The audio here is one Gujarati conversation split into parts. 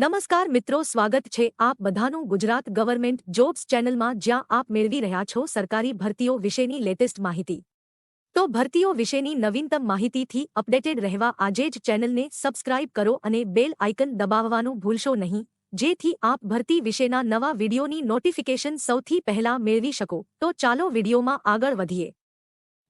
નમસ્કાર મિત્રો, સ્વાગત છે આપ બધાનું ગુજરાત ગવર્મેન્ટ જોબ્સ ચેનલમાં જ્યાં આપ મેળવી રહ્યા છો સરકારી ભરતીઓ વિશેની લેટેસ્ટ માહિતી. તો ભરતીઓ વિશેની નવીનતમ માહિતીથી અપડેટેડ રહેવા આજે જ ચેનલને સબસ્ક્રાઇબ કરો અને બેલ આઇકન દબાવવાનું ભૂલશો નહીં, જેથી આપ ભરતી વિશેના નવા વિડીયોની નોટિફિકેશન સૌથી પહેલા મેળવી શકો. તો ચાલો વિડીયોમાં આગળ વધીએ.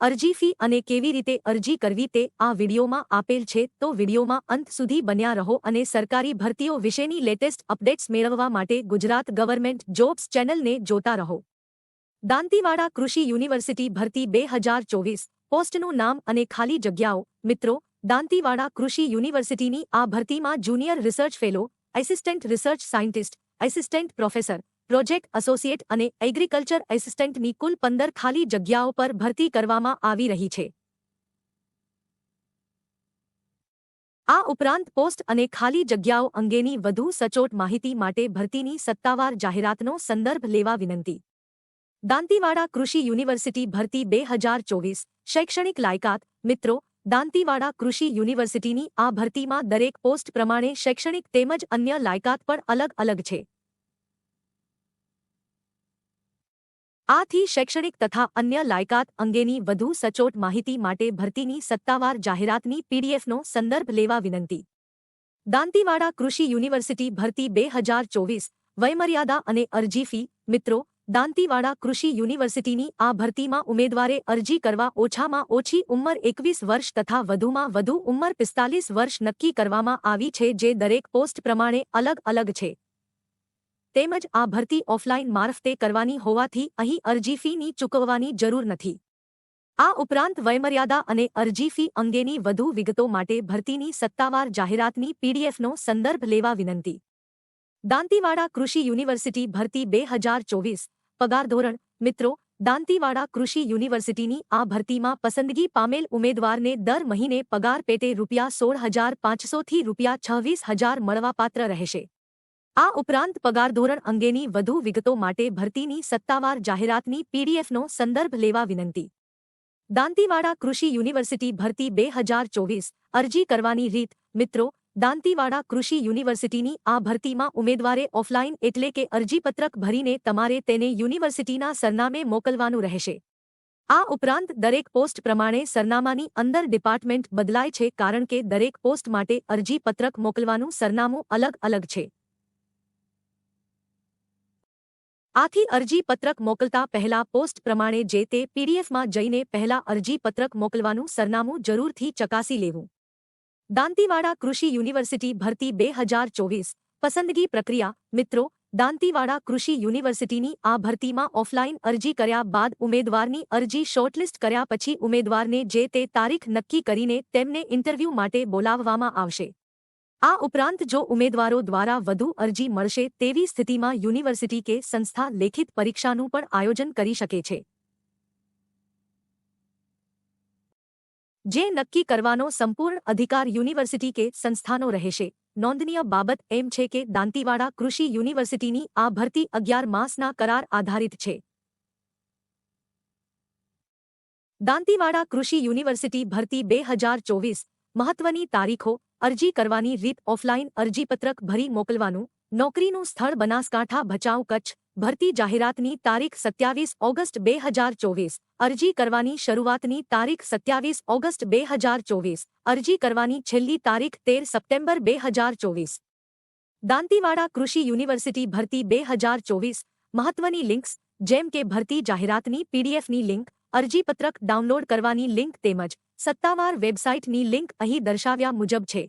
અરજી ફી અને કેવી રીતે અરજી કરવી તે આ વિડીયોમાં આપેલ છે. તો વિડીયોમાં અંત સુધી બન્યા રહો અને સરકારી ભરતીઓ વિશેની લેટેસ્ટ અપડેટ્સ મેળવવા માટે ગુજરાત ગવર્મેન્ટ જોબ્સ ચેનલને જોતા રહો. દાંતીવાડા કૃષિ યુનિવર્સિટી ભરતી બે હજાર ચોવીસ. પોસ્ટનું નામ અને ખાલી જગ્યાઓ. મિત્રો, દાંતીવાડા કૃષિ યુનિવર્સિટીની આ ભરતીમાં junior research fellow, assistant research scientist, assistant professor project associate અને એગ્રીકલ્ચર એસિસ્ટન્ટની કુલ પંદર ખાલી જગ્યાઓ પર ભરતી કરવામાં આવી રહી છે. આ ઉપરાંત પોસ્ટ અને ખાલી જગ્યાઓ અંગેની વધુ સચોટ માહિતી માટે ભરતીની સત્તાવાર જાહેરાતનો સંદર્ભ લેવા વિનંતી. દાંતીવાડા કૃષિ યુનિવર્સિટી ભરતી બે હજાર ચોવીસ, શૈક્ષણિક લાયકાત, મિત્રો, દાંતીવાડા કૃષિ યુનિવર્સિટીની આ ભરતીમાં દરેક પોસ્ટ પ્રમાણે શૈક્ષણિક તેમજ અન્ય લાયકાત પણ અલગ અલગ છે. આથી શૈક્ષણિક તથા અન્ય લાયકાત અંગેની વધુ સચોટ માહિતી માટે ભરતીની સત્તાવાર જાહેરાતની પીડીએફનો સંદર્ભ લેવા વિનંતી. દાંતીવાડા કૃષિ યુનિવર્સિટી ભરતી બે હજાર ચોવીસ, વયમર્યાદા અને અરજી ફી, મિત્રો, દાંતીવાડા કૃષિ યુનિવર્સિટીની આ ભરતીમાં ઉમેદવારે અરજી કરવા ઓછામાં ઓછી ઉંમર એકવીસ વર્ષ તથા વધુમાં વધુ ઉંમર પિસ્તાલીસ વર્ષ નક્કી કરવામાં આવી છે જે દરેક પોસ્ટ પ્રમાણે અલગ અલગ છે. તેમજ આ ભરતી ઓફલાઈન મારફતે કરવાની હોવાથી અહીં અરજી ફીની ચૂકવવાની જરૂર નથી. આ ઉપરાંત વયમર્યાદા અને અરજી ફી અંગેની વધુ વિગતો માટે ભરતીની સત્તાવાર જાહેરાતની પીડીએફનો સંદર્ભ લેવા વિનંતી. દાંતીવાડા કૃષિ યુનિવર્સિટી ભરતી બે હજાર ચોવીસ, પગાર ધોરણ, મિત્રો, દાંતીવાડા કૃષિ યુનિવર્સિટીની આ ભરતીમાં પસંદગી પામેલ ઉમેદવારને દર મહિને પગાર પેટે રૂપિયા સોળ હજાર પાંચસોથી રૂપિયા છવ્વીસ હજાર મળવાપાત્ર રહેશે. આ ઉપરાંત પગાર ધોરણ અંગેની વધુ વિગતો માટે ભરતીની સત્તાવાર જાહેરાતની પીડીએફનો સંદર્ભ લેવા વિનંતી. દાંતીવાડા કૃષિ યુનિવર્સિટી ભરતી બે હજાર ચોવીસ અરજી કરવાની રીત, મિત્રો, દાંતીવાડા કૃષિ યુનિવર્સિટીની આ ભરતીમાં ઉમેદવારે ઓફલાઈન એટલે કે અરજીપત્રક ભરીને તમારે તેને યુનિવર્સિટીના સરનામે મોકલવાનું રહેશે. આ ઉપરાંત દરેક પોસ્ટ પ્રમાણે સરનામાની અંદર ડિપાર્ટમેન્ટ બદલાય છે કારણ કે દરેક પોસ્ટ માટે અરજીપત્રક મોકલવાનું સરનામું અલગ અલગ છે. આથી અરજીપત્રક મોકલતા પહેલા પોસ્ટ પ્રમાણે જે તે પીડીએફમાં જઈને પહેલા અરજીપત્રક મોકલવાનું સરનામું જરૂરથી ચકાસી લેવું. દાંતીવાડા કૃષિ યુનિવર્સિટી ભરતી બે હજાર ચોવીસ પસંદગી પ્રક્રિયા. મિત્રો, દાંતીવાડા કૃષિ યુનિવર્સિટીની આ ભરતીમાં ઓફલાઈન અરજી કર્યા બાદ ઉમેદવારની અરજી શોર્ટલિસ્ટ કર્યા પછી ઉમેદવારને જે તે તારીખ નક્કી કરીને તેમને ઇન્ટરવ્યૂ માટે બોલાવવામાં આવશે. આ ઉપરાંત જો ઉમેદવારો દ્વારા વધુ અરજી મળશે તેવી સ્થિતિમાં યુનિવર્સિટી કે સંસ્થા લેખિત પરીક્ષાનું પણ આયોજન કરી શકે છે. જે નક્કી કરવાનો સંપૂર્ણ અધિકાર યુનિવર્સિટી કે સંસ્થાનો રહેશે. નોંધનીય બાબત એમ છે કે દાંતીવાડા કૃષિ યુનિવર્સિટીની આ ભરતી અગિયાર માસના કરાર આધારિત છે. દાંતીવાડા કૃષિ યુનિવર્સિટી ભરતી બે હજાર ચોવીસ મહત્વની તારીખો અરજી કરવાની રીત ઓફલાઈન અરજીપત્રક ભરી મોકલવાનું, નોકરીનું સ્થળ બનાસકાંઠા ભચાઉ કચ્છ, ભરતી જાહેરાતની તારીખ સત્યાવીસ ઓગસ્ટ બે હજાર ચોવીસ, અરજી કરવાની શરૂઆતની તારીખ સત્યાવીસ ઓગસ્ટ બે હજાર ચોવીસ, અરજી કરવાની છેલ્લી તારીખ તેર સપ્ટેમ્બર બે હજાર ચોવીસ. દાંતીવાડા કૃષિ યુનિવર્સિટી ભરતી બે હજાર ચોવીસ, મહત્વની લિંક્સ, જેમ કે ભરતી જાહેરાતની પીડીએફની લિંક, અરજીપત્રક ડાઉનલોડ કરવાની લિંક તેમજ સત્તાવાર વેબસાઇટની લિંક અહીં દર્શાવ્યા મુજબ છે.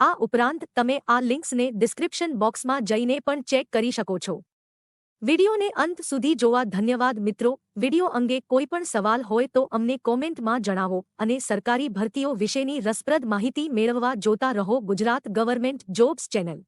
આ ઉપરાંત તમે આ લિંક્સને ડિસ્ક્રિપ્શન બોક્સમાં જઈને પણ ચેક કરી શકો છો. વિડિયોને અંત સુધી જોવા ધન્યવાદ મિત્રો. વિડિયો અંગે કોઈ પણ સવાલ હોય તો અમને કોમેન્ટમાં જણાવો અને સરકારી ભરતીઓ વિશેની રસપ્રદ માહિતી મેળવવા જોતા રહો ગુજરાત ગવર્મેન્ટ જોબ્સ ચેનલ.